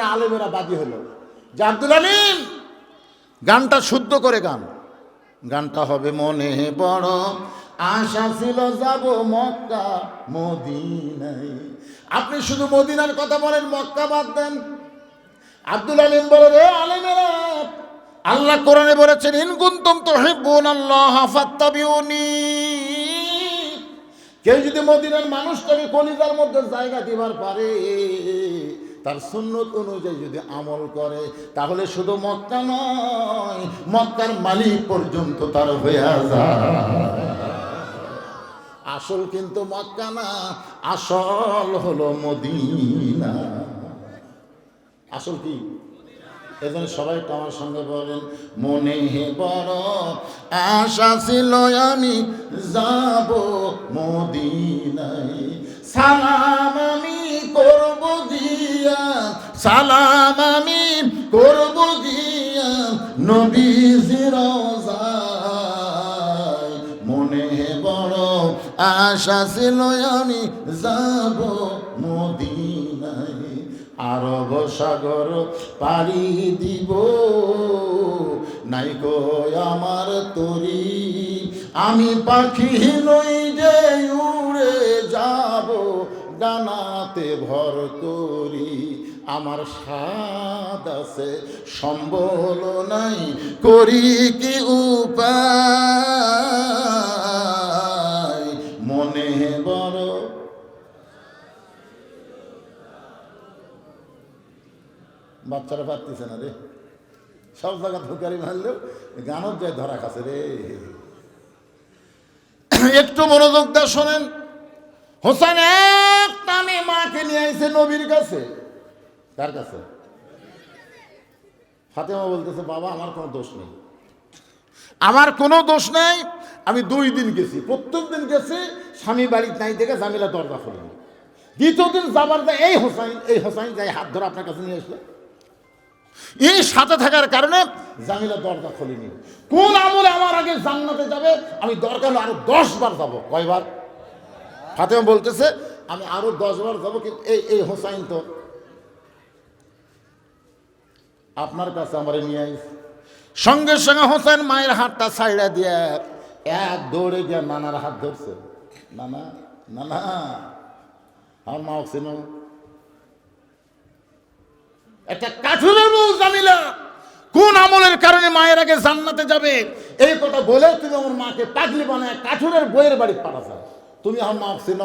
আলেমেরা বাদী হলো। যে আব্দুল আলিম গানটা শুদ্ধ করে গান। গানটা হবে মনে বড় আশা ছিল যাব মক্কা মদিনায়। আপনি শুধু মদিনার কথা বলেন, মক্কা বাদ দেন। আব্দুল আলিম বলে রে আলেমেরা, আল্লাহ কোরআনে বলেছেন, ইন কুনতুম তুহিব্বুন আল্লাহ ফাত্তাবিউনি। কেউ যদি মদিনার মানুষটাকে কলিজার মধ্যে জায়গা দিবার পারে তার সুন্নত অনুযায়ী যদি আমল করে, তাহলে শুধু মক্কা নয়, মক্কার মালিক পর্যন্ত তার হয়ে যায়। আসল কিন্তু মক্কা না, আসল হলো মদিনা। আসল কি? এজন্য সবাই আমার সঙ্গে বলেন, মনে হে বড় আশা ছিল আমি যাব মদিনায়। সালাম আশা ছিল আমি যাব মদিনায়। আরব সাগর পাড়ি দিব। নাই গো আমার তরি, আমি পাখি নই যে উড়ে যাব, ডানাতে ভর করি। আমার স্বাদ আছে, সম্বল নাই, করি কি উপায়? বাচ্চারা পারতেছে না রে। সব জায়গা ধুকারি মারলেও গানত যায় ধরা খাচ্ছে রে। একটু মনোযোগ দিয়ে শোনেন। হোসেন এক টানে মাকে নিয়ে আইছে নবীর কাছে। কার কাছে? ফাতেমা বলতেছে, বাবা, আমার কোনো দোষ নেই। আমার কোনো দোষ নেই। আমি দুই দিন গেছি। প্রত্যেক দিন গেছি, স্বামী বাড়ি নাই দেখে জামিলা দরজা খুলিনি দ্বিতীয় দিন যাবার এই হোসাইন এই হোসাইন যাই হাত ধরে আপনার কাছে নিয়ে আসলো। এই সাথে থাকার কারণে জামিলা দরজা খোলেনি। কোন আমলে আমার আগে জান্নাতে যাবে? আমি দরকার আরও দশ বার যাব। কয়বার? ফাতেমা বলতেছে, আমি আরও দশ বার যাব কিন্তু এই এই হোসাইন তো। আপনার কাছে আমার নিয়ে আইস। সঙ্গে সঙ্গে হোসেন মায়ের হাতটা ছাইড়া দিয়ে এক দৌড়ে গিয়ে নানার হাত ধরছে। নানা নানা, আমার মা ছিল একটা কাঠুরের বউ জামিলা কোন আমলের কারণে মায়ের আগে জান্নাতে যাবে? এই কথা বলে তুমি আমার মাকে পাগলি বানায় কাঠুরের বইয়ের বাড়ি পাঠাচ্ছ তুমি আমার মা ছিল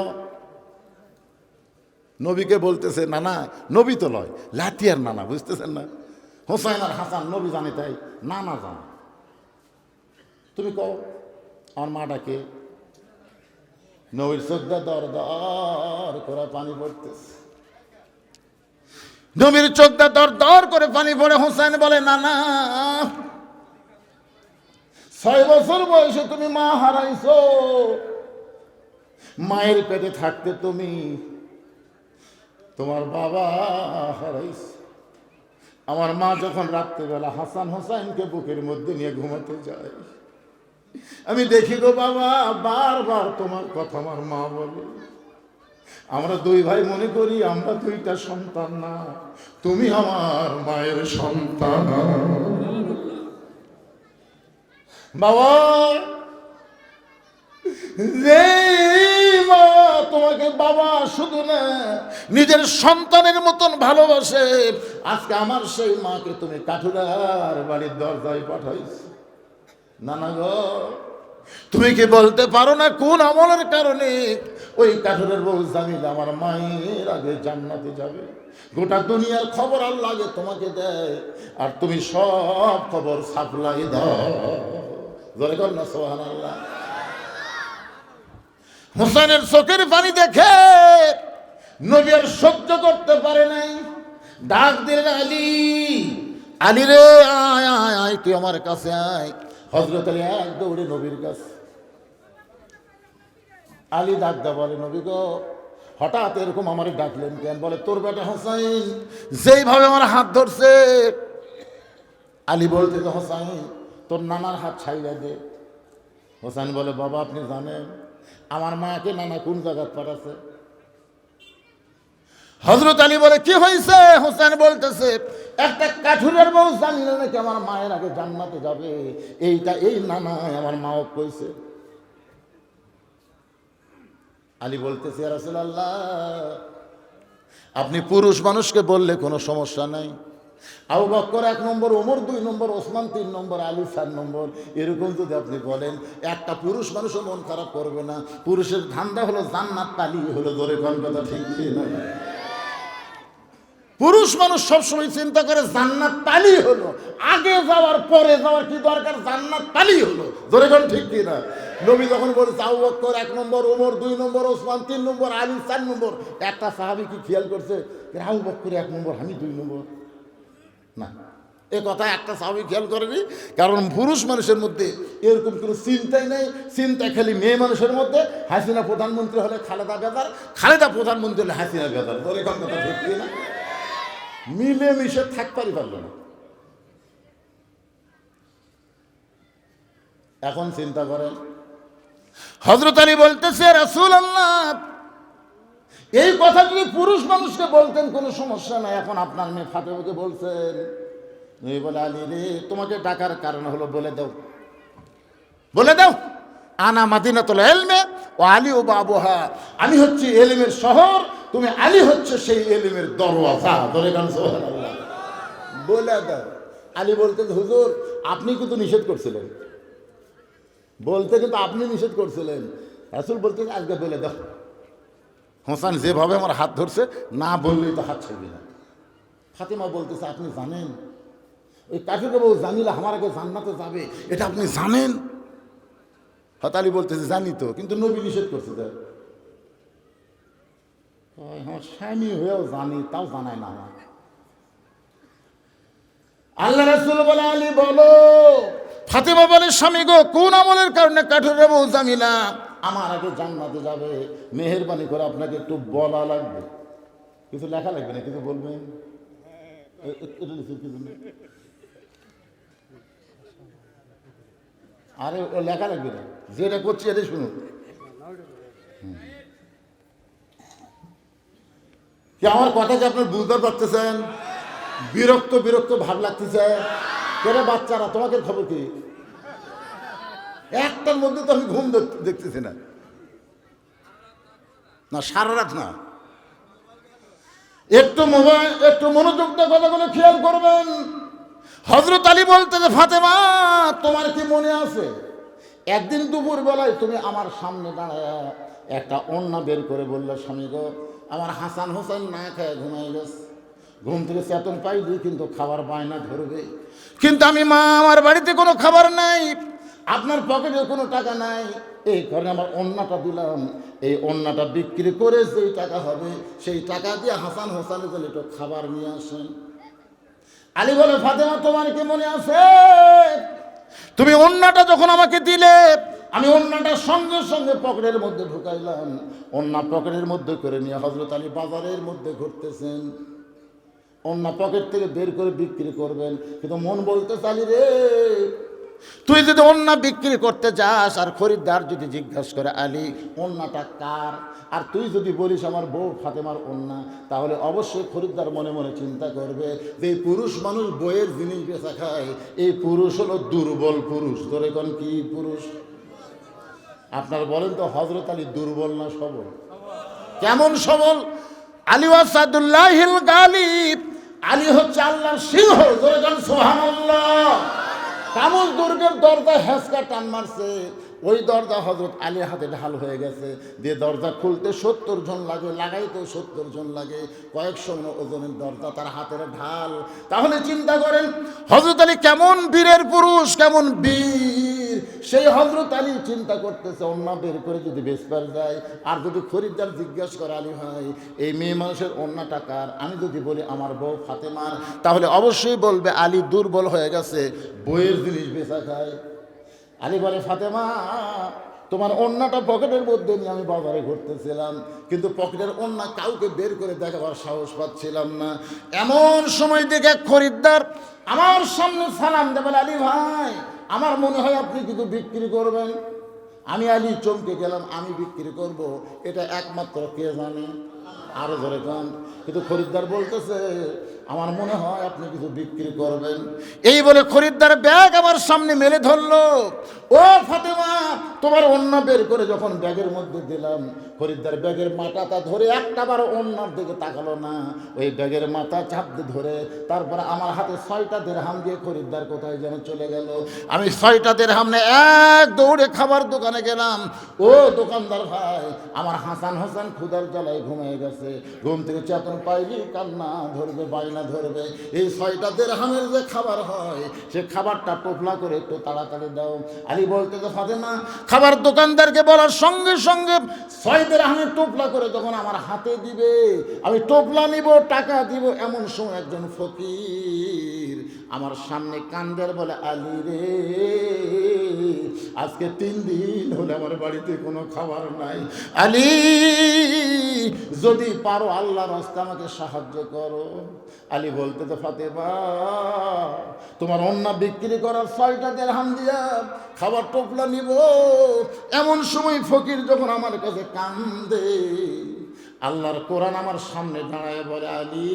নবীকে বলতেছে, নানা, নবী তো লয়। লাতিয়ার নানা, বুঝতেছেন না? হোসাইন আর হাসান, নবী জানে তাই। নানা জান। তুমি কও, আমার মাটাকে নবীর শ্রদ্ধা দর দর করে পানি পড়তেছে। নবীর চোখটা দর দর করে পানি পড়ে হোসেন বলে না না ছয় বছর বয়সে তুমি মা হারাইছো। মায়ের পেটে থাকতে তুমি তোমার বাবা হারাইছ। আমার মা যখন রাত্রেবেলা হাসান হোসাইনকে বুকের মধ্যে নিয়ে ঘুমাতে যায়, আমি দেখি গো বাবা, বারবার তোমার কথা আমার মা বলে। আমরা দুই ভাই মনে করি আমরা দুইটা সন্তান না। তুমি আমার মায়ের সন্তান। বাবা, যে মা তোমাকে বাবা শুধু না, নিজের সন্তানের মতন ভালোবাসে, আজকে আমার সেই মাকে তুমি কাঠুরার বাড়ির দরজায় পাঠাইছ। নানা গো তুমি কি বলতে পারো না কোন আমলের কারণে ওই কাঠুরের বউ জামিল আমার মায়ের আগে জান্নাতে যাবে? গোটা দুনিয়ার খবর আল্লাহ আগে তোমাকে দেয়, আর তুমি সব খবর সাপ্লাই দাও। জোরে কর না সোহান আল্লাহ হোসেনের চোখের পানি দেখে নবী আর সহ্য করতে পারে নাই। ডাক দিলেন, আলী আলী রে, আয় আয় আয়, তুই আমার কাছে আয়। হজরত আলী এক দৌড়ে নবীর কাছে। আলী ডাকদা বলে, নবী গো, হঠাৎ এরকম আমার ডাকলেন কেন? বলে, তোর বেটা হোসাইন, যেইভাবে আমার হাত ধরছে। আলী বলতে, যে হোসাইন, তোর নানার হাত ছাইড়া দে। হোসাইন বলে, বাবা, আপনি জানেন, আমার মাকে নানা কোন জায়গায় পাঠাচ্ছে হজরত আলী বলে, কি হয়েছে হোসেন বলতেছে, একটা কাঠুরের বউ জানলে নাকি আমার মায়ের আগে জান্নাতে যাবে। এইটা, এই নানা আমার মাও কইছে। আলী বলতেছে রাসূলুল্লাহ, আপনি পুরুষ মানুষকে বললে কোনো সমস্যা নাই। আবু বক্কর এক নম্বর, ওমর দুই নম্বর, ওসমান তিন নম্বর, আলী চার নম্বর, এরকম যদি আপনি বলেন, একটা পুরুষ মানুষও মন খারাপ করবে না। পুরুষের ধান্দা হলো জান্নাত পালি হলো কোন কথা ঠিক না? পুরুষ মানুষ সবসময় চিন্তা করে, জান্নাত পালি হলো। আগে যাওয়ার, পরে যাওয়ার কি দরকার? জান্নাত পালি হলো। ধরে কোন ঠিক কি না? নবী যখন বলেছে, আবু বক্কর এক নম্বর, ওমর দুই নম্বর, ওসমান তিন নম্বর, আলী চার নম্বর। একটা সাহাবি কি খেয়াল করছে? আবু বক্কর এক নম্বর, আমি দুই নম্বর। না। এ কথা একটা স্বাভাবিক খেয়াল করেনি কারণ পুরুষ মানুষের মধ্যে এরকম কোনো চিন্তাই নেই। চিন্তা খালি মেয়ে মানুষের মধ্যে। হাসিনা প্রধানমন্ত্রী হলে খালেদা বেদার খালেদা প্রধানমন্ত্রী হলে হাসিনা বেদার ধরে কথা ঠিক না? মিলে মিশে থাকতেই পারল না। এখন চিন্তা করেন হজরত আলী বলতেছে রাসুল আল্লাহ এই কথা যদি পুরুষ মানুষকে বলতেন, কোনো সমস্যা নাই। এখন আপনার মেয়ে ফাতেমাকে বলছেন। এই বলে, আলী রে, তোমাকে ডাকার কারণ হলো বলে দাও। বলে দাও, আনা মাদিনাতুল এলমে ও আলী ও বাবুহা। আমি হচ্ছি এলিমের শহর তুমি আলী হচ্ছে সেই এলিমের দরওয়াজা। ধরে গান। বলে দাও। আলী বলতেন হুজুর, আপনি কিন্তু নিষেধ করছিলেন। বলতে কিন্তু আপনি নিষেধ করছিলেন। রাসুল বলতেন আজকে বলে দাও। হোসেন, যেভাবে আমার হাত ধরছে, না বললেই তো হাত ছাড়বি না। ফাতেমা বলতেছে, আপনি জানেন? ওই কাঠুকে বউ জানিলে আমার আগে জান্নাতে যাবে। এটা আপনি জানেন? হতালি বলতেছে, জানি তো, কিন্তু নবী নিষেধ করছে ওই স্বামী হয়েও জানি তাও জানায় না আমার আল্লাহ রাসুল বলে, আলী, বলো। ফাতেমা বলে, স্বামী গো, কোন আমলের কারণে কাঠুরে বউ জামিলা? আমার আগে জান্নাতে যাবে। মেহরবানি করে আপনাকে একটু বলা লাগবে। কিছু লেখা লাগবে না? কিছু বলবেন? আরে লেখা লাগবে না? যেটা করছি, এটাই শুনুন। কি আমার কথা কি আপনার বুঝতে পারতেছেন? বিরক্ত বিরক্ত ভাব লাগতেছে। কেরে বাচ্চারা তোমাকে খবর কি? একটার মধ্যে তো আমি ঘুম দেখতেছি না। না, সারা রাত না। একটু মোবাইল একটু মনোযোগ দিয়ে কথাগুলো খেয়াল করবেন। হজরত আলী বলতে যে, ফাতেমা, তোমার কি মনে আছে? একদিন দুপুর বেলায় তুমি আমার সামনে দাঁড়ায় একটা অন্য বের করে বললে, স্বামী গো আমার হাসান হোসেন না খায় ঘুমাই গেছে। ঘুম থেকে চেতন পাইলি, কিন্তু খাবার পায় না, ধরবে। কিন্তু আমি মা, আমার বাড়িতে কোনো খাবার নাই। আপনার পকেটে কোনো টাকা নাই। এই কারণে আমার অন্যটা দিলাম। এই অন্যটা বিক্রি করে যেই টাকা হবে, সেই টাকা দিয়ে হাসান হোসেনের জন্য একটু খাবার নিয়ে আসেন। আলী বলে, ফাতেমা, তোমার কি মনে আছে? তুমি অন্যটা যখন আমাকে দিলে আমি অন্যটা সঙ্গে সঙ্গে পকেটের মধ্যে ঢুকাইলাম। অন্য পকেটের মধ্যে করে নিয়ে হজরত আলী বাজারের মধ্যে ঘুরতেছেন। অন্য পকেট থেকে বের করে বিক্রি করবেন। কিন্তু মন বলতে চালি রে, তুই যদি অন্য বিক্রি করতে যাস আর খরিদ্দার যদি জিজ্ঞাসা করে, আলী, অন্যটা কার? আর তুই যদি বলিস আমার বউ ফাতেমার অন্যা, তাহলে অবশ্যই খরিদ্দার মনে মনে চিন্তা করবে যে পুরুষ মানুষ বইয়ের জিনিস বেচা খায়। এই পুরুষ হলো দুর্বল পুরুষ। তোর এখন কি পুরুষ? আপনার বলেন তো হজরত আলী দুর্বল না সবল? কেমন সবল? আলী ওয়াসাদুল্লাহিল গালিব। আলী হচ্ছে আল্লাহর সিংহ, জোরে সোহানাল্লাহ কামল দুর্গের দরজা হেসকা টান মারছে। ওই দরজা হজরত আলী হাতে ঢাল হয়ে গেছে। যে দরজা খুলতে সত্তর জন লাগে লাগাইতেও সত্তর জন লাগে। কয়েকশো ওজনের দরজা তার হাতের ঢাল। তাহলে চিন্তা করেন হজরত আলী কেমন বীরের পুরুষ, কেমন বীর? সেই হজরত আলী চিন্তা করতেছে অন্য বের করে যদি বেসবার যায়, আর যদি খরিদ্দার জিজ্ঞাসা করে আলী ভাই, এই মেয়ে মানুষের অন্য টাকার আমি যদি বলি আমার বউ ফাতেমার, তাহলে অবশ্যই বলবে আলী দুর্বল হয়ে গেছে, বইয়ের জিনিস বেচা খায়। আলী বলে, ফাতেমা, তোমার অন্যটা পকেটের মধ্যে নিয়ে আমি বাজারে ঘুরতেছিলাম, কিন্তু পকেটের অন্য কাউকে বের করে দেখাবার সাহস পাচ্ছিলাম না। এমন সময় দেখে খরিদ্দার আমার সামনে সালাম দেবেন আলী ভাই আমার মনে হয় আপনি কিন্তু বিক্রি করবেন। আমি আলী চমকে গেলাম, আমি বিক্রি করব। এটা একমাত্র কে জানে? আরও ধরে কান, কিন্তু খরিদ্দার বলতেছে, আমার মনে হয় আপনি কিছু বিক্রি করবেন। এই বলে খরিদ্দার ব্যাগ আমার সামনে মেলে ধরলো। ও ফাতেমা, তোমার অন্য বের করে যখন ব্যাগের মধ্যে দিলাম, খরিদ্দার ব্যাগের মাথাটা ধরে একটা বার অন্যার দিকে তাকালো না। ওই ব্যাগের মাথা চাপ ধরে তারপরে আমার হাতে ছয়টা দেড়হাম দিয়ে খরিদ্দার কোথায় যেন চলে গেল। আমি ছয়টা দেড়হাম নিয়ে এক দৌড়ে খাবার দোকানে গেলাম। ও দোকানদার ভাই, আমার হাসান হাসান ক্ষুদার জ্বালায় ঘুমিয়ে গেছে। ঘুম থেকে চেতন পাইলি কান্না ধরবে বাইনা ধরবে। এই ছয়টা দেড়হামের যে খাবার হয়, সে খাবারটা টোপলা করে একটু তাড়াতাড়ি দাও। আলী বলতে তো ফাতেমা, খাবার দোকানদারকে বলার সঙ্গে সঙ্গে ছয় দেড়হামের টোপলা করে যখন আমার হাতে দিবে, আমি টোপলা নিব, টাকা দিব, এমন সময় একজন ফকির আমার সামনে কান্দের বলে, আলী রে, আজকে তিন দিন হলে আমার বাড়িতে কোনো খাবার নাই। আলী, যদি পারো আল্লাহ রাস্তা আমাকে সাহায্য করো। আলী বলতে, তো ফাতেমা, তোমার অন্য বিক্রি করার ছয়টা দেড়হাম দিয়া, খাবার টোপলা নিব। এমন সময় ফকির যখন আমার কাছে কান্দে আল্লাহর কোরআন আমার সামনে দাঁড়ায় বলে, আলী,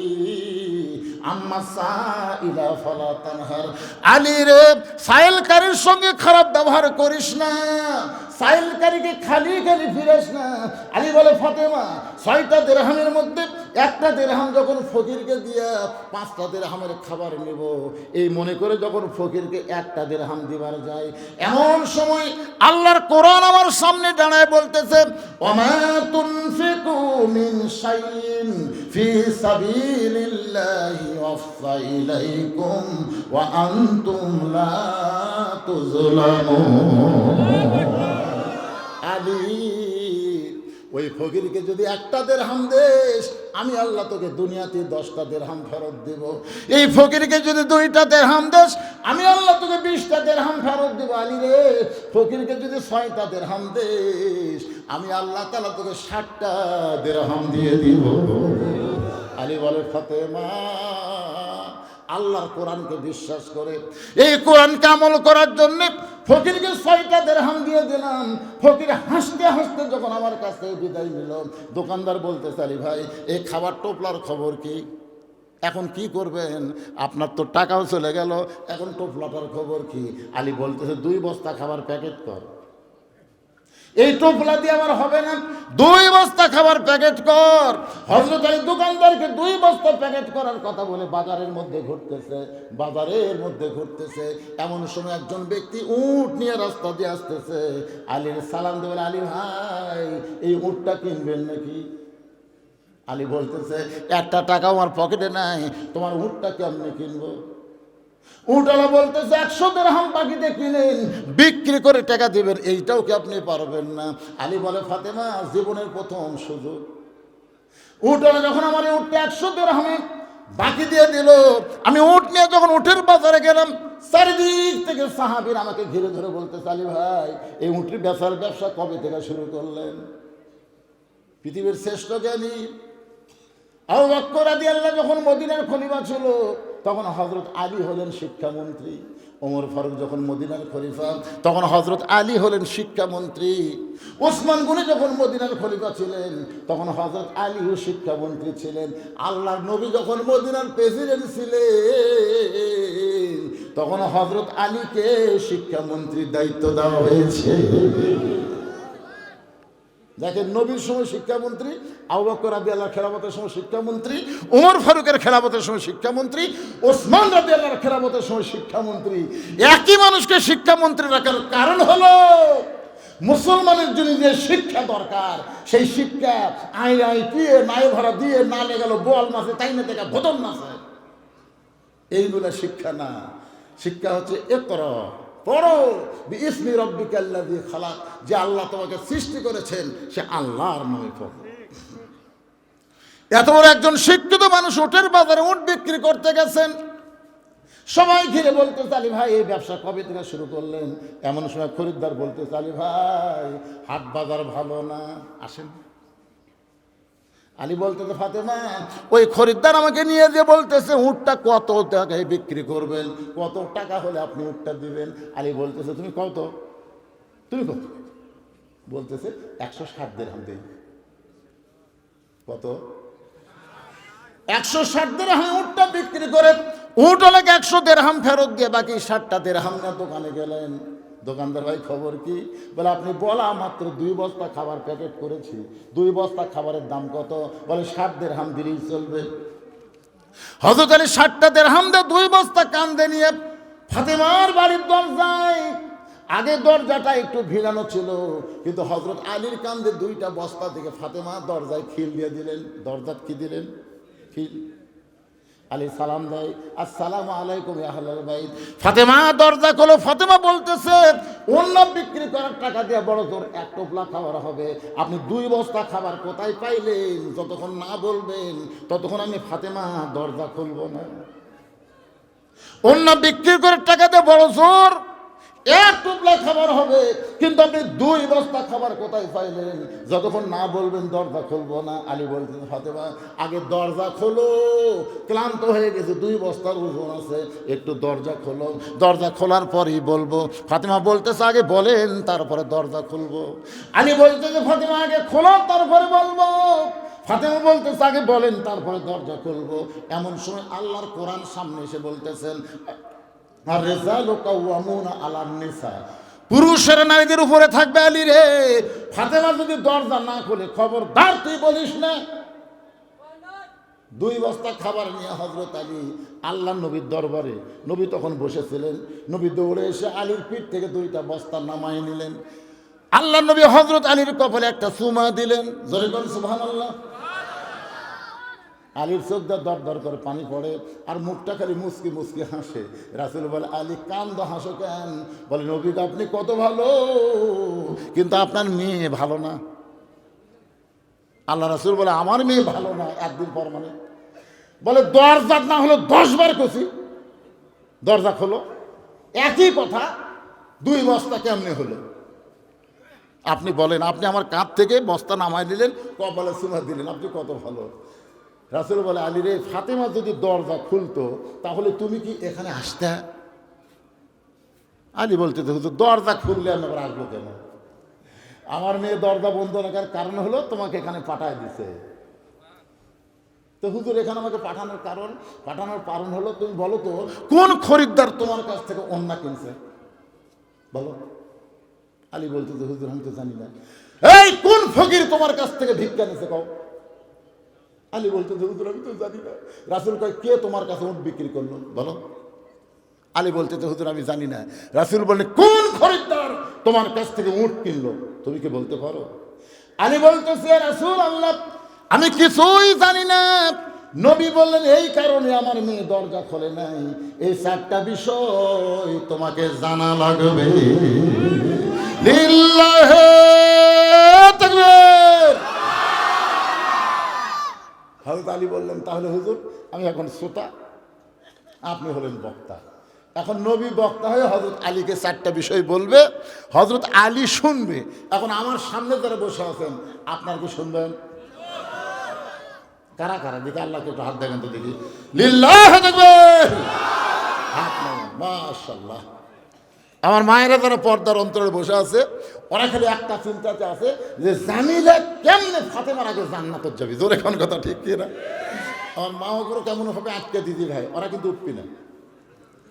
আম্মা সাইলা ফালা তানহার। আলী রে, সাইলকারীর সঙ্গে খারাপ ব্যবহার করিস না। সাইলকারীকে খালি খালি ফিরেস না। আলী বলে, ফাতেমা, ছয়টা দেড়হামের মধ্যে একটা দেড়হাম যখন ফকিরকে দিয়া পাঁচটা দেড়হামের খাবার নেব, এই মনে করে যখন ফকিরকে একটা দেড়হাম দিবার যায়, এমন সময় আল্লাহর কোরআন আমার সামনে দাঁড়ায় বলতেছে, ওমা তুনফিকু মিন শাইইন ফি সাবিলিল্লাহি ওয়াফা ইলাইকুম ওয়া আনতুম লা তুজলামুন ওই ফকিরকে যদি একটা দেড়হাম দেশ আমি আল্লাহ তোকে দুনিয়াতে দশটা দেড়হাম ফেরত দেব। এই ফকিরকে যদি দুইটা দেড়হাম দেশ আমি আল্লাহ তোকে বিশটা দেড়হাম ফেরত দেবো। আলী রে, ফকিরকে যদি ছয়টা দেড়হাম দেশ আমি আল্লাহ তালা তোকে ষাটটা দেড়হাম দিয়ে দিব। আলী বলে, ফতেমা আল্লাহর কোরআনকে বিশ্বাস করে। এই কোরআনকে আমল করার জন্য ফকিরকে ছয়টা দেড়হাম দিয়ে দিলাম। ফকির হাসতে হাসতে যখন আমার কাছ বিদায় নিল, দোকানদার বলতে চালি ভাই, এই খাবার টোপলার খবর কি? এখন কি করবেন? আপনার তো টাকাও চলে গেল, এখন টোপলাটার খবর কি? আলী বলতেছে, দুই বস্তা খাবার প্যাকেট কর। এই টোপলা দিয়ে আমার হবে না। দুই বস্তা খাবার প্যাকেট কর। হজরত আলী দোকানদারকে দুই বস্তা প্যাকেট করার কথা বলে বাজারের মধ্যে ঘুরতেছে, বাজারের মধ্যে ঘুরতেছে। এমন সময় একজন ব্যক্তি উট নিয়ে রাস্তা দিয়ে আসতেছে। আলীর সালাম দেবেন আলী ভাই, এই উটটা কিনবেন নাকি? আলী বলতেছে, একটা টাকা আমার পকেটে নাই, তোমার উটটা কেমনে কিনবো? উঠালা বলতেছে একশো দেড়হাম বাকিতে কিনেন বিক্রি করে টাকা দিবেন, এইটাও কি আপনি পারবেন না? আলী বলে, ফাতেমা, জীবনের প্রথম সুযোগ। উঠালা যখন আমার উঠতে একশো দেড়হামে বাকি দিয়ে দিল, আমি উঠ নিয়ে যখন উঠের বাজারে গেলাম, চারিদিক থেকে সাহাবির আমাকে ঘিরে ধরে বলতে চালি ভাই, এই উঠের ব্যবসার ব্যবসা কবে থেকে শুরু করলেন? পৃথিবীর শ্রেষ্ঠ জ্ঞানী রাদিয়াল্লাহু যখন মদিনার খলিফা ছিল তখন হজরত আলী হলেন শিক্ষামন্ত্রী। ওমর ফারুক যখন মদিনার খলিফা, তখন হজরত আলী হলেন শিক্ষামন্ত্রী। ওসমান গনি যখন মদিনার খলিফা ছিলেন, তখন হজরত আলীও শিক্ষামন্ত্রী ছিলেন। আল্লাহর নবী যখন মদিনার প্রেসিডেন্ট ছিলেন, তখন হজরত আলীকে শিক্ষামন্ত্রীর দায়িত্ব দেওয়া হয়েছে। দেখেন, নবীর সময় শিক্ষামন্ত্রী আবু বকর রাবি আল্লাহ খেলামতের সময় শিক্ষামন্ত্রী, উমর ফারুকের খেলামতের সময় শিক্ষামন্ত্রী, ওসমান রাবি আল্লাহর খেলামতের সময় শিক্ষামন্ত্রী। একই মানুষকে শিক্ষামন্ত্রী রাখার কারণ হলো, মুসলমানের জন্য যে শিক্ষা দরকার, সেই শিক্ষা আই আই পিয়ে নাই ভরা দিয়ে না গেল বোয়াল মাসে তাই না দেখা ভোদন মাসে এইগুলা শিক্ষা না। শিক্ষা হচ্ছে এ করো পড়ো ইসমি রব্বিকাল্লাযী খালাক। যে আল্লাহ তোমাকে সৃষ্টি করেছেন, সে আল্লাহর নামে পড়ো। এত বড় একজন শিক্ষিত মানুষ উটের বাজারে উঠ বিক্রি করতে গেছেন। সবাই ঘিরে বলতে চালি ভাই, এই ব্যবসা কবে থেকে শুরু করলেন? এমন সময় খরিদ্দার বলতে চালি ভাই, হাট বাজার ভালো না। আসেন। আলী বলতে বলতেছে, ফাতেমা, ওই খরিদ্দার আমাকে নিয়ে যে বলতেছে, উটটা কত টাকায় বিক্রি করবেন? কত টাকা হলে আপনি উটটা দিবেন? আলী বলতেছে, তুমি কত? তুমি কত? বলতেছে, একশো ষাট দের হাম দেই কত? একশো ষাট দেড়হাম উটটা বিক্রি করে উট অনেক একশো দেড়হাম ফেরত দিয়ে বাকি ষাটটা দেড়হাম না দোকানে গেলেন। দোকানদার ভাই, খবর কি? বলে, আপনি বলা মাত্র দুই বস্তা খাবার প্যাকেট করেছি। দুই বস্তা খাবারের দাম কত? বলে, ষাট দেড়হাম দিলেই চলবে। হজরত ষাটটা দেড়হাম দিয়ে দুই বস্তা কান্দে নিয়ে ফাতেমার বাড়ির দরজায় আগে দরজাটা একটু ভিড়ানো ছিল, কিন্তু হজরত আলীর কান্দে দুইটা বস্তা থেকে ফাতেমা দরজায় খিল দিয়ে দিলেন। দরজাত কি দিলেন? খিল আলী সালাম দেয়, আসসালামু আলাইকুম বাইত। ফাতেমা দরজা খোলো, ফাতেমা বলতেছে অন্য বিক্রি করার টাকা দিয়ে বড় জোর এক টোপলা খাবার হবে। আপনি দুই বস্তা খাবার কোথায় পাইলেন? যতক্ষণ না বলবেন, ততক্ষণ আমি ফাতেমা দরজা খুলবো না। অন্য বিক্রি করার টাকা দিয়ে বড় জোর এক টুকলা খাবার হবে, কিন্তু আপনি দুই বস্তা খাবার কোথায় পাইলেন? যতক্ষণ না বলবেন, দরজা খুলবো না। আলী বলছেন, ফাতেমা, আগে দরজা খোলো। ক্লান্ত হয়ে গেছে, দুই বস্তার ওজন আছে, একটু দরজা খোলো। দরজা খোলার পরেই বলব, ফাতেমা বলতেছে আগে বলেন, তারপরে দরজা খুলবো। আলী বলতেছে ফাতেমা, আগে খোলো, তারপরে বলব। ফাতেমা বলতেছে, আগে বলেন, তারপরে দরজা খুলবো। এমন সময় আল্লাহর কোরআন সামনে এসে বলতেছেন আর পুরুষের নারীদের উপরে থাকবে আলী রে। ফাতেমা যদি দরজা না খুলে, খবরদার তুই বলিস না। দুই বস্তা খাবার নিয়ে হজরত আলী আল্লাহ নবীর দরবারে, নবী তখন বসেছিলেন। নবী দৌড়ে এসে আলীর পিঠ থেকে দুইটা বস্তা নামাই নিলেন। আল্লাহ নবী হজরত আলীর কপালে একটা সুমা দিলেন। জোরে বলেন সুবহান আল্লাহ আলীর চোখ দিয়ে দর দর করে পানি পড়ে আর মুখটা খালি মুসকি মুসকি হাসে। রাসুল বলে, আলী কান্দ, হাসো কেন? বলে নবীদ আপনি কত ভালো, কিন্তু আপনার মেয়ে ভালো না। আল্লাহ রাসুল বলে, আমার মেয়ে ভালো না, একদিন পর মানে। বলে, দরজা না হলো দশ বার কষি দরজা খোলো। একই কথা, দুই বস্তা কেমনে হলো? আপনি বলেন, আপনি আমার কাঁধ থেকে বস্তা নামাই দিলেন, কপালে সুমা দিলেন, আপনি কত ভালো? রাসুল বলে আলী রে ফাতেমা যদি দরজা খুলতো, তাহলে তুমি কি এখানে আসতে? আলী বলতে তো দরজা খুললে আমি আবার আসব কেন? আমার মেয়ে দরজা বন্ধ রাখার কারণ হলো তোমাকে এখানে পাঠায় দিছে। তো হুজুর, এখানে আমাকে পাঠানোর কারণ পাঠানোর কারণ হলো, তুমি বলো তো, কোন খরিদ্দার তোমার কাছ থেকে অন্য কিনছে? বলো। আলী বলতে, হুজুর, আমি তো জানি না। এই কোন ফকির তোমার কাছ থেকে ভিক্ষা নিছে কও? আলী বলতে যে, হুজুর, আমি তো জানি না। রাসুল কয়, কে তোমার কাছে উঠ বিক্রি করল? বলো। আলী বলতে যে, হুজুর, আমি জানি না। রাসুল বললেন কোন খরিদ্দার তোমার কাছ থেকে উঠ কিনলো? তুমি কি বলতে পারো? আলী বলতেছে রাসুল আল্লাহ আমি কিছুই জানি না। নবী বললেন, এই কারণে আমার মেয়ে দরজা খোলে নাই। এই চারটা বিষয় তোমাকে জানা লাগবে। লিল্লাহে হজরত আলী বললেন, তাহলে হুজুর, আমি এখন শ্রোতা। আপনি হলেন বক্তা। এখন নবী বক্তা হয়ে হজরত আলীকে চারটা বিষয় বলবে হজরত আলী শুনবে। এখন আমার সামনে যারা বসে আছেন, আপনার কি শুনবেন? কারা কারা? দেখি আল্লাহকে একটু হাত দেখেন তো দেখি। লিল্লাহ দেখবেন হাত মাশাল্লাহ আমার মায়েরা যারা পর্দার অন্তরে বসে আছে, ওরা খালি একটা চিন্তাতে আছে যে জানিলে কেমনে ফাতেমার আগে জান্নাতত যাবি? জোর এখন কথা ঠিক কি না আমার মা ওগুলো কেমন হবে আটকে দিদি ভাই, ওরা কিন্তু উঠবি না।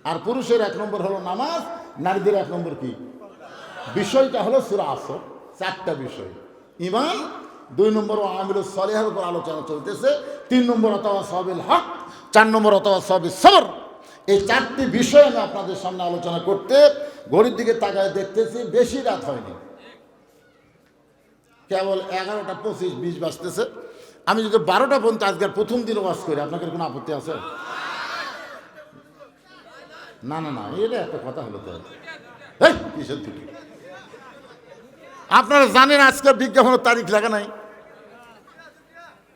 আর পুরুষের এক নম্বর হলো নামাজ, নারীদের এক নম্বর কি? বিষয়টা হলো সুরা আসর, চারটা বিষয়। ইমান দুই নম্বর আমিল সলেহার উপর আলোচনা চলতেছে, তিন নম্বর অথবা সবিল হক, চার নম্বর অথবা সবিল সবর। এই চারটি বিষয় আমি আপনাদের সামনে আলোচনা করতে ঘড়ির দিকে তাকায় দেখতেছি, বেশি রাত হয়নি। কেবল এগারোটা পঁচিশ, বিশ বাজতেছে। আমি যদি বারোটা পর্যন্ত আজকের প্রথম দিন ওয়াজ করি, আপনাদের কোনো আপত্তি আছে? না না না, এটা একটা কথা হলো তো। কিসের থেকে? আপনারা জানেন আজকে বিজ্ঞাপনের তারিখ লাগা নাই?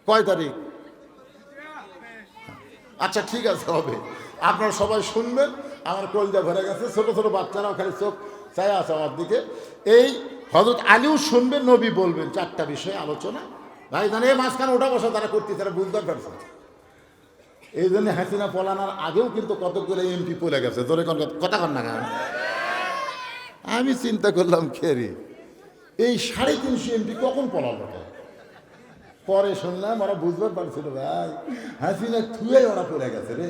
কয় তারিখ? আচ্ছা ঠিক আছে, হবে। আপনারা সবাই শুনবেন, আমার কলজা ভরে গেছে, ছোট ছোট বাচ্চারাও খালি চোখ চাই আছে আমার দিকে। এই হজরত আলীও শুনবেন, নবী বলবেন, চারটা বিষয়ে আলোচনা। ভাই জানে এই মাঝখানে ওটা বসা তারা করতে তারা বুঝতে পারছে। এই জন্য হাসিনা পলানোর আগেও কিন্তু কতগুলো এমপি পড়ে গেছে তোর এখন কথা কর না কেন? আমি চিন্তা করলাম খেরি এই সাড়ে তিনশো এমপি কখন পলালো পরে শুনলাম, ওরা বুঝতে পারছিল, ভাই, হাসিনা থুয়ে ওরা পড়ে গেছে রে।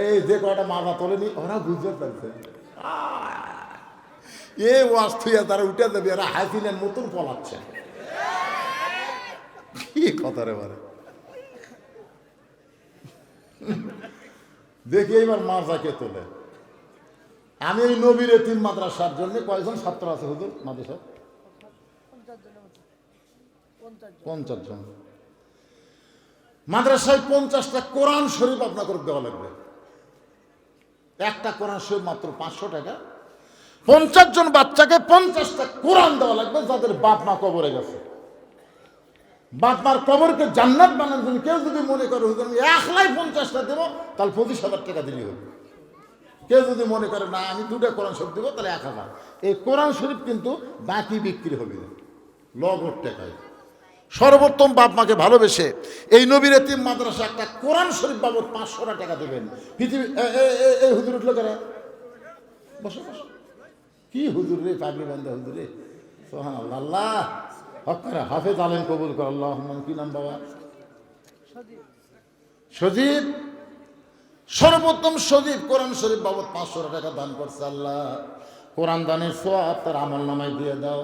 এই যে কটা মাথা তোলেনি ওরা বুঝতে পারছে এ ওয়াজ থুয়ে তারা উঠে দেবে এরা হাসিনের মতন পলাচ্ছে। কি কথা রে বারে। দেখি এইবার মাজাকে তোলে। আমি এই নবীর তিন মাদ্রাসার জন্য কয়জন ছাত্র আছে হুজুর মাদ্রাসা? পঞ্চাশ জন। মাদ্রাসায় পঞ্চাশটা কোরআন শরীফ আপনাকে দেওয়া লাগবে। একটা কোরআন শরীফ মাত্র পাঁচশো টাকা। পঞ্চাশ জন বাচ্চাকে পঞ্চাশটা কোরআন দেওয়া লাগবে, যাদের বাপ মা কবরে গেছে। বাপ মার কবরকে জান্নাত বানানোর জন্য কেউ যদি মনে করে একলাই পঞ্চাশটা দেবো, তাহলে পঁচিশ হাজার টাকা দিলেই হবে। কেউ যদি মনে করে, না, আমি দুটা কোরআন শরীফ দেবো, তাহলে এক হাজার। এই কোরআন শরীফ কিন্তু বাকি বিক্রি হবে না। লগর টাকায় সর্বোত্তম বাপ মাকে ভালোবেসে এই নবীর এতিম মাদ্রাসা একটা কোরআন শরীফ বাবদ পাঁচশোটা টাকা দেবেন। পৃথিবী হুজুর উঠল কেন? বসো বসো। কি হুজুর রে পাগলি বান্ধা হুজুর রে? সোহান আল্লাহ। হক করে, হাফেজ আলেম কবুল কর, আল্লাহ কি নাম বাবা? সজীব। সর্বোত্তম সজীব কোরআন শরীফ বাবদ পাঁচশো টাকা দান করছে আল্লাহ। কোরআন দানের সোয়াব তার আমল নামায় দিয়ে দাও।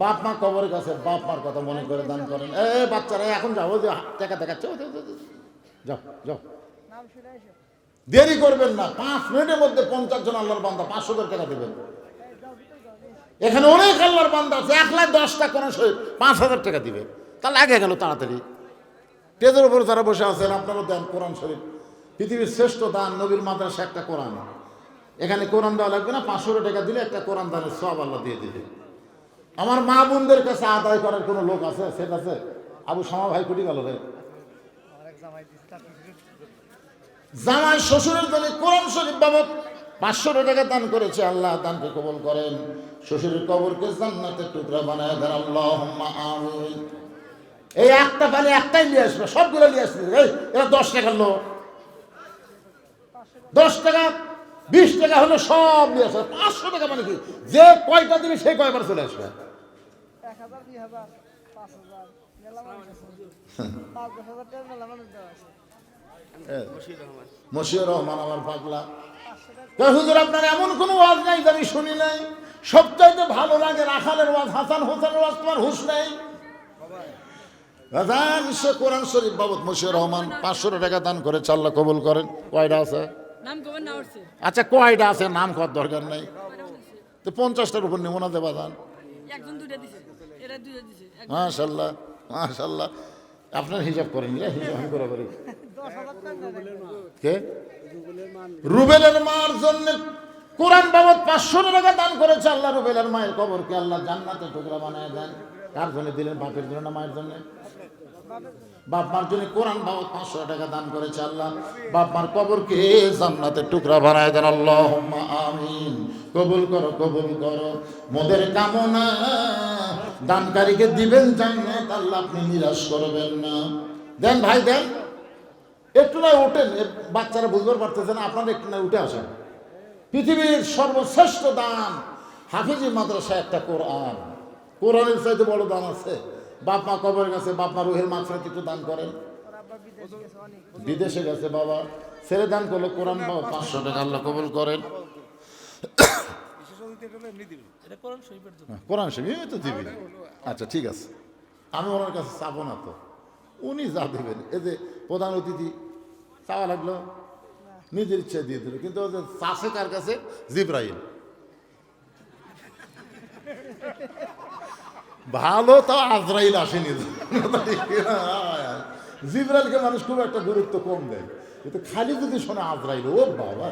বাপ মা কবরের কাছে বাপ মার কথা মনে করে দান করেন। এ বাচ্চারা এখন যাব যে টাকা দেখাচ্ছে যাও, যাও, দেরি করবেন না পাঁচ মিনিটের মধ্যে পঞ্চাশ জন আল্লাহর বান্দা পাঁচশো টাকা দেবেন। এখানে অনেক আল্লাহর বান্দা আছে এক লাখ দশটা শরীফ পাঁচ হাজার টাকা দিবে। তাহলে আগে গেল তাড়াতাড়ি। টেজের উপরে তারা বসে আছেন আপনারা দেন কোরআন শরীফ। পৃথিবীর শ্রেষ্ঠ দান নবীর মাদ্রাসা একটা কোরআন। এখানে কোরআন দেওয়া লাগবে না পাঁচশো টাকা দিলে একটা কোরআন দানের সব আল্লাহ দিয়ে দিবে। আমার মা বোনদের কাছে আদায় করার কোনো লোক আছে সে আছে? আবু শামা ভাই কুটি গেল রে। জামাই শ্বশুরের জন্য কোরআন শরীফ বাবদ পাঁচশো টাকা দান করেছে, আল্লাহ দানকে কবল করেন। শ্বশুরের কবরকে জান্নাতের টুকরা বানায় দেন আল্লাহ এই একটা পালে একটাই নিয়ে আসবে, সবগুলো নিয়ে আসবে। এই দশ টাকার লোক। দশ টাকা বিশ টাকা হলে সব নিয়ে আসবে পাঁচশো টাকা মানে কি? যে কয়টা দিবে সেই কয়বার চলে আসবে। মশিউর রহমান। আমার পাগলা। হুজুর আপনার এমন কোনো ওয়াজ নাই যে আমি শুনি নাই? সবচাইতে ভালো লাগে রাখালের ওয়াজ হাসান হোসেনের ওয়াজ তোমার হুশ নেই? দান সে কোরআন শরীফ বাবদ মশিউর রহমান পাঁচশো টাকা দান করে চাল্লা কবুল করেন। কয়টা আছে? আচ্ছা কয়টা আছে? নাম কর দরকার নেই। তো পঞ্চাশটার উপর নিমনা দেবা দান। মাশাল্লাহ মাশাল্লাহ। আপনার হিসাব করেন হিসাব করে দেয়। কে? রুবেলের মার জন্য কোরআন বাবদ পাঁচশো টাকা দান করেছে আল্লাহ রুবেলের মায়ের কবরকে। আল্লাহ জান্নাতে টুকরা বানায় দেন। কার জন্য দিলেন? বাপের জন্য না মায়ের জন্য? বাপ মার জন্য কোরআন বাবদ পাঁচশো টাকা দান করেছে আল্লাহ। বাপ মার কবরকে জান্নাতের টুকরা বানায় দেন আল্লাহ। আমিন। কবুল করো কবুল করো। মোদের কামনা, দানকারীকে দিবেন জান্নাত, আল্লাহ আপনি নিরাশ করবেন না। দেন ভাই, দেন। একটু না ওঠেন বাচ্চারা বুঝতে পারতেছে না, আপনারা একটু না উঠে আসেন। পৃথিবীর সর্বশ্রেষ্ঠ দান হাফিজি মাদ্রাসা একটা কোরআন। কোরআনের চাইতে বড় দান আছে। বাপ মা কবরের কাছে, বাপ মা রুহের মাছরাতে একটু দান করেন। বিদেশ গেছে বাবা। ছেলে দান করল, কোরআন বাবা পাঁচশো টাকা আল্লাহ কবুল করেন। কোরআন শরীফ তো দিবি। আচ্ছা ঠিক আছে। আমি ওনার কাছে চাবো না তো। উনি যা দেবেন। এই যে প্রধান অতিথি, চাওয়া লাগল? নিজের ইচ্ছা দিয়ে দিল। কিন্তু চাষে কার কাছে? জিব্রাইল। ভালো তাও আজরাইল আসেনি। জিব্রাইলকে মানুষ খুব একটা গুরুত্ব কম দেয়। কিন্তু খালি যদি শোনে আজরাইল, ও বাবা।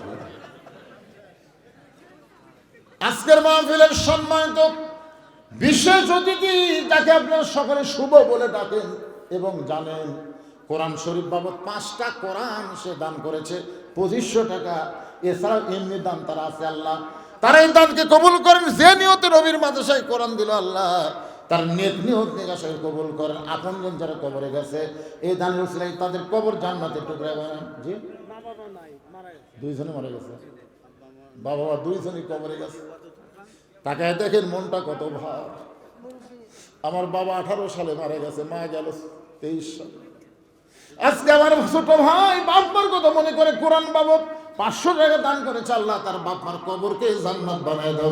আজকের মাহফিলের সম্মানিত বিশেষ অতিথি যাকে আপনারা সকলে শুভ বলে ডাকেন এবং জানেন, কোরআন শরীফ বাবদ পাঁচটা কোরআন সে দান করেছে, পঁচিশশো টাকা। এছাড়াও এমনি দান তারা আছে আল্লাহ। তারা এই দানকে কবুল করেন, যে নিয়তে রবির মাদ্রাসায় কোরআন দিল আল্লাহ। তার নেক নিয়ত নিকাশে কবুল করেন। আপনজন যারা কবরে গেছে, এই দানের উসিলাই তাদের কবর জান্নাতে টুকরা বানান জি? দুইজনে মারা গেছে। বাবা মা কবরে গেছে। তাকে দেখেন মনটা কত ভার। আমার বাবা আঠারো সালে মারা গেছে, মা গেল তেইশ সালে। আজকে আমার ছোট ভাই বাপমার কথা মনে করে কোরআন বাবদ পাঁচশো টাকা দান করে আল্লাহ, তার বাপমার কবরকে জান্নাত বানায় দাও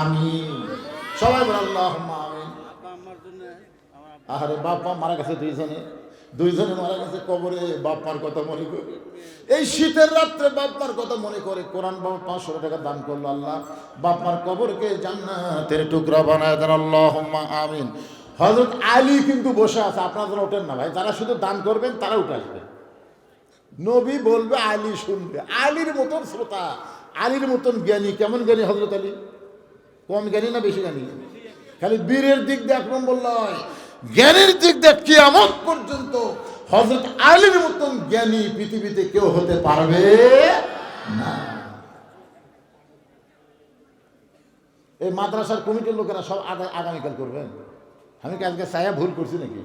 আমি সবাই আল্লাহ আরে বাপ মারা গেছে দুইজনে। দুইজনে মারা গেছে কবরে বাপ মার কথা মনে করে। এই শীতের রাত্রে বাপ মার কথা মনে করে। কোরআন বাবা পাঁচশো টাকা দান করল আল্লাহ। বাপ কবরকে জান্নাতের টুকরা বানায় দেন। আল্লাহ আমিন। হজরত আলী কিন্তু বসে আছে। আপনাদের ওঠেন না ভাই, যারা শুধু দান করবেন, তারা উঠে আসবে। নবী বলবে, আলী শুনবে। আলীর মতন শ্রোতা, আলীর মতন জ্ঞানী। কেমন জ্ঞানী হজরত আলী? কম জ্ঞানী না বেশি জ্ঞানী? খালি বীরের দিক দিয়ে নম্বর নয় জ্ঞানের দিক দিয়ে কিয়ামত পর্যন্ত হজরত আলীর মতন জ্ঞানী পৃথিবীতে কেউ হতে পারবে না। এই মাদ্রাসার কমিটির লোকেরা সব আগা- আগামীকাল করবেন? আমি কি আজকে সায়া ভুল করছি নাকি?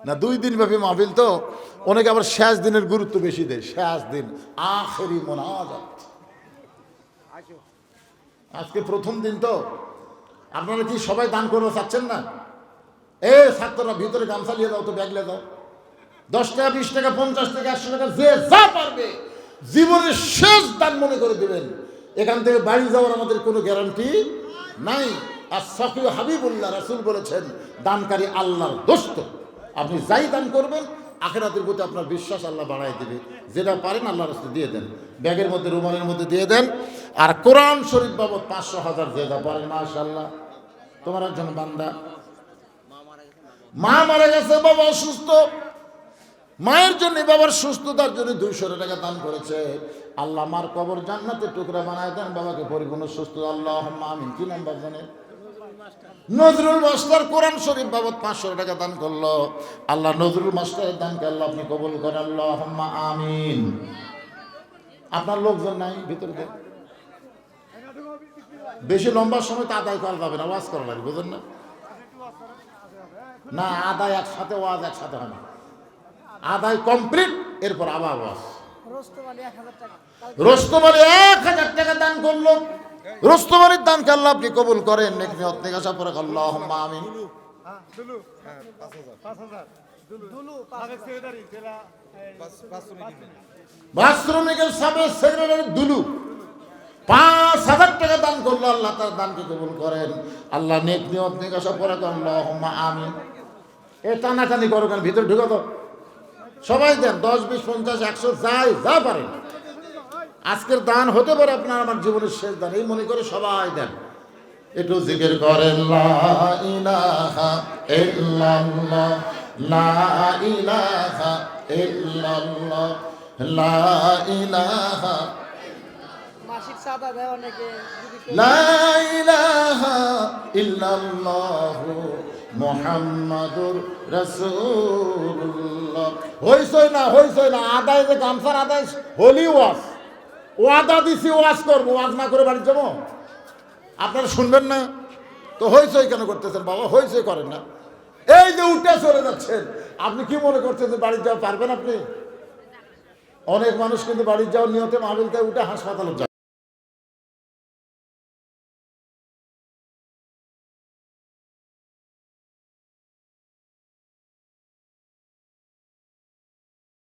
না দুই দিন ব্যাপী মাহফিল তো অনেকে আবার শেষ দিনের গুরুত্ব বেশি দেয় শেষ দিন আখেরি মোনাজাত। আজকে প্রথম দিন তো। আপনারা কি সবাই দান করতে চাচ্ছেন না? এ ছাত্ররা ভিতরে গামছা নিয়ে দাও তো, ব্যাগ নিয়ে দাও দশ টাকা, বিশ টাকা, পঞ্চাশ টাকা, একশো টাকা, যে যা পারবে, জীবনের শেষ দান মনে করে দেবেন। এখান থেকে বাড়ি যাওয়ার আমাদের কোনো গ্যারান্টি নাই। আর সফিউ হাবিবুল্লাহ রাসুল বলেছেন, দানকারী আল্লাহর দোস্ত। আপনি যাই দান করবেন, আখেরাতের প্রতি আপনার বিশ্বাস আল্লাহ বাড়াই দেবে। যেটা পারেন আল্লাহ রাস্তা দিয়ে দেন। ব্যাগের মধ্যে, রুমালের মধ্যে দিয়ে দেন। আর কোরআন শরীফ বাবদ পাঁচশো হাজার যে যা পারেন মাশাল্লাহ তোমার একজন বান্দা। মা মারা গেছে, বাবা অসুস্থ। মায়ের জন্য বাবার সুস্থতার জন্য দুইশো টাকা দান করেছে। আল্লাহ মার কবর জান্নাতের টুকরা বানায় দেন, বাবাকে পরিপূর্ণ সুস্থ আল্লাহ আমিন। কি নাম বাবা জানেন নজরুল মাস্টার কোরআন শরীফ বাবদ পাঁচশো টাকা দান করল। আল্লাহ নজরুল মাস্টারের দানকে আল্লাহ আপনি কবুল করেন। আল্লাহ আমিন। আপনার লোকজন নাই ভিতরে? বেশি লম্বা সময় তো আদায় করা যাবে না ওয়াজ করা লাগবে বুঝলেন না? না আদায় একসাথে ওয়াজ একসাথে হয় না। আদায় কমপ্লিট এরপর আবার ওয়াজ। রোস্তম আলী এক হাজার টাকা দান করল। রোস্তম আলীর দানকে আল্লাহ আপনি কবুল করেন নেক নিয়ত নেক আশা পরে আল্লাহ আমিন। দুলু। পাঁচ বাথরুমিকের সাবে সেক্রেটারি দুলু। পাঁচ হাজার টাকা দান করল, আল্লাহ তার দানকে কবুল করেন। আল্লাহ নেক নিয়ত, নেক আশা পরে আল্লাহ আমিন। এ টানাটানি করো কেন? ভিতরে ঢুকো তো। সবাই দেন, দশ, বিশ, পঞ্চাশ, একশো, যাই, যা পারেন। আজকের দান হতে পারে আপনার, আমার জীবনের শেষ দান। এই মনে করে সবাই দেন। একটু জিকির করেন, লা ইলাহা লা ইলাহা লা ইলাহা হলি ওয়াজ ওয়াদা ওয়াজ করব না করে বাড়ি যাব? আপনারা শুনবেন না? তো হইচই কেন করতেছেন বাবা? হইচই করেন না। এই যে উঠে চলে যাচ্ছেন, আপনি কি মনে করছেন যে বাড়ি যাওয়া পারবেন আপনি? অনেক মানুষ কিন্তু বাড়ি যাওয়ার নিয়তে মাহবিলতে উঠে হাসপাতালে যায়।